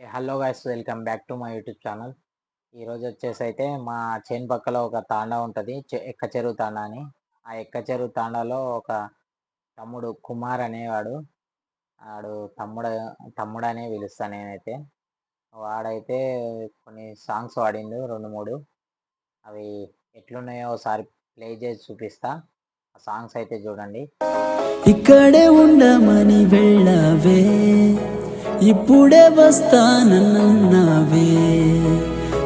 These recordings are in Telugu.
Hello guys welcome back to my YouTube channel ఈరోజు వచ్చేసి అయితే మా చేను పక్కల ఒక తాండా ఉంటుంది ఎక్క చెరువు తాండా అని. ఆ ఎక్క చెరువు తాండాలో ఒక తమ్ముడు కుమార్ అనేవాడు. వాడు తమ్ముడు తమ్ముడు అనే పిలుస్తాను నేనైతే. వాడైతే కొన్ని సాంగ్స్ వాడిండు రెండు మూడు. అవి ఎట్లున్నాయో ఒకసారి ప్లే చేసి చూపిస్తా. ఆ సాంగ్స్ అయితే చూడండి. ఇక్కడే ఉండమని వెళ్ళవే. ఇప్పుడే వస్తానన్నావే.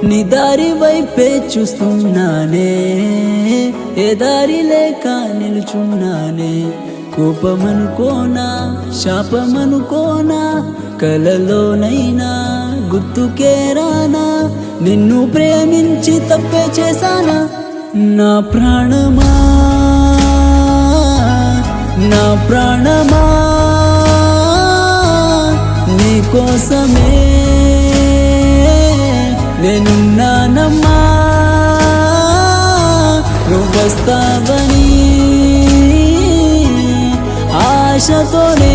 నీ దారి వైపే చూస్తున్నానే. ఏ దారి లేక నిలుచున్నానే. కోపమనుకోనా శాపమనుకోనా కలలోనైనా గుర్తుకే రానా నిన్ను ప్రేమించి తప్పే చేశానా? నా ప్రాణమా నా ప్రాణమా? కోసమే నేనున్నానమ్మా నువ్వు వస్తావని ఆశతోనే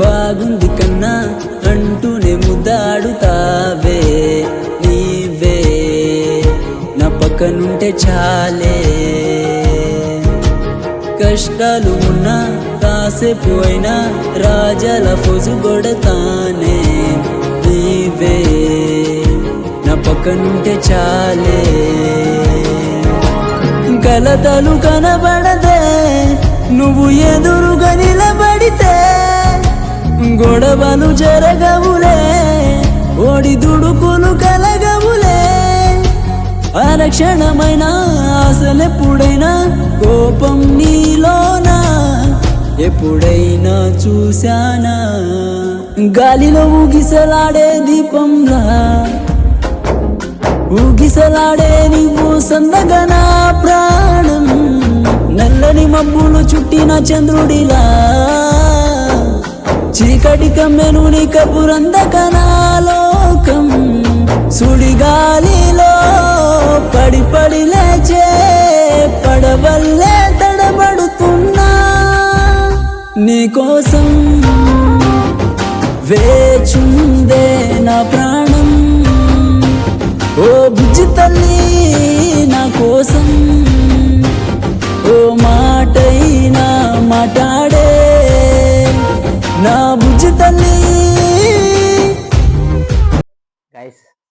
బాగుంది కన్నా అంటూనే ముద్దాడుతావే నీవే. నా పక్కనుంటే చాలే. కష్టాలు ఉన్నా కాసేపు అయినా రాజాల ఫోజు కొడతానే నీవే. నా పక్కనుంటే చాలే. కలతలు కనబడదే నువ్వు ఎదురుగా నిలబడితే గొడవలు జరగవులే ఓడి దుడుకులు కలగవులే. అరక్షణమైన ఆశలెప్పుడైనా కోపం నీలోనా? ఎప్పుడైనా చూశానా? గాలిలో ఊగిసలాడే దీపంలా? ఊగిసలాడే నీవు సందగా నా ప్రాణం? నల్లని మబ్బులు చుట్టిన చంద్రుడిలా? చీకటి కమ్మెనుని నీ కనాలోకం సుడిగాలిలో పడి పడి లేచే పడవల్లే తడబడుతున్నా. నీకోసం వేచుందే నా ప్రాణం. ఓ బుజ్జి తల్లి నా కోసం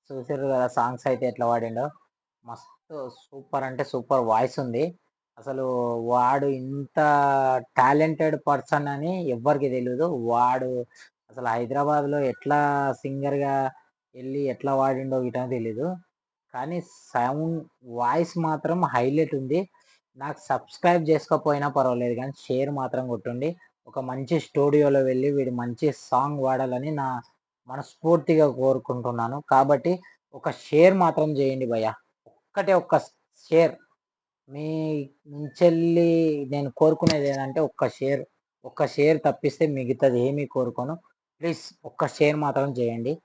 చూసారు కదా సాంగ్స్ అయితే ఎట్లా వాడిండో మస్తు సూపర్ అంటే సూపర్ వాయిస్ ఉంది. అసలు వాడు ఇంత టాలెంటెడ్ పర్సన్ అని ఎవ్వరికి తెలియదు వాడు అసలు హైదరాబాద్లో ఎట్లా సింగర్గా వెళ్ళి ఎట్లా వాడిండో గిటా తెలీదు. కానీ సౌండ్ వాయిస్ మాత్రం హైలైట్ ఉంది. నాకు సబ్స్క్రైబ్ చేసుకోకపోయినా పర్వాలేదు కానీ షేర్ మాత్రం కొట్టండి. ఒక మంచి స్టూడియోలో వెళ్ళి వీడు మంచి సాంగ్ వాడాలని నా మనస్ఫూర్తిగా కోరుకుంటున్నాను. కాబట్టి ఒక షేర్ మాత్రం చేయండి భయ్య. ఒక్కటే ఒక్క షేర్. మీ నుంచెల్లి నేను కోరుకునేది ఏంటంటే ఒక్క షేర్. ఒక్క షేర్ తప్పిస్తే మిగతాది ఏమీ కోరుకోను. ప్లీజ్ ఒక్క షేర్ మాత్రం చేయండి.